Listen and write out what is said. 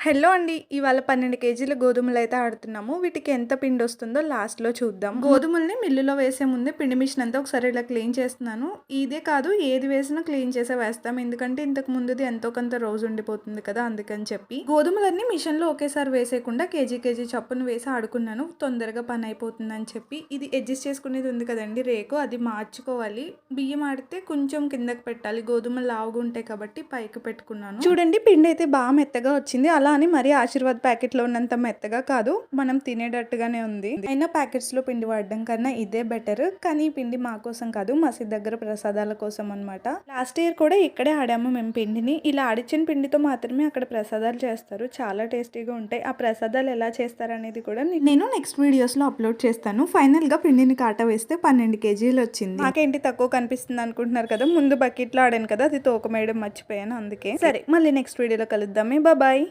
Hello అండి ఇవాళ పన్నెండు కేజీల గోధుమలు అయితే ఆడుతున్నాము. వీటికి ఎంత పిండి వస్తుందో లాస్ట్లో చూద్దాం. గోధుమల్ని మిల్లులో వేసే ముందే పిండి మిషన్ అంతా ఒకసారి ఇలా క్లీన్ చేస్తున్నాను. ఇదే కాదు ఏది వేసినా క్లీన్ చేసే వేస్తాం. ఎందుకంటే ఇంతకు ముందుది ఎంతో కొంత రోజు ఉండిపోతుంది కదా అందుకని చెప్పి. గోధుమలన్నీ మిషన్లో ఒకేసారి వేసేయకుండా కేజీ కేజీ చప్పును వేసి ఆడుకున్నాను. తొందరగా పని అయిపోతుందని చెప్పి. ఇది అడ్జస్ట్ చేసుకునేది ఉంది కదండి రేకు అది మార్చుకోవాలి. బియ్యం ఆడితే కొంచెం కిందకి పెట్టాలి. గోధుమలు లావుగా ఉంటాయి కాబట్టి పైకి పెట్టుకున్నాను. చూడండి పిండి అయితే బాగా మెత్తగా వచ్చింది. అలా అని మరి ఆశీర్వాద్ ప్యాకెట్లో ఉన్నంత మెత్తగా కాదు మనం తినేటట్టుగానే ఉంది. అయినా ప్యాకెట్స్లో పిండి వాడడం కన్నా ఇదే బెటర్. కానీ ఈ పిండి మా కోసం కాదు మసీద్ దగ్గర ప్రసాదాల కోసం అన్నమాట. లాస్ట్ ఇయర్ కూడా ఇక్కడే ఆడాము మేము పిండిని. ఇలా ఆడిచ్చిన పిండితో మాత్రమే అక్కడ ప్రసాదాలు చేస్తారు. చాలా టేస్టీగా ఉంటాయి. ఆ ప్రసాదాలు ఎలా చేస్తారు అనేది కూడా నేను నెక్స్ట్ వీడియోస్లో అప్లోడ్ చేస్తాను. ఫైనల్గా పిండిని కాట వేస్తే పన్నెండు కేజీలు వచ్చింది. నాకేంటి తక్కువ కనిపిస్తుంది అనుకుంటున్నారు కదా ముందు బకెట్లో ఆడాను కదా అది తోకమేయడం మర్చిపోయాను అందుకే. సరే మళ్ళీ నెక్స్ట్ వీడియోలో కలుద్దామే. బాయ్.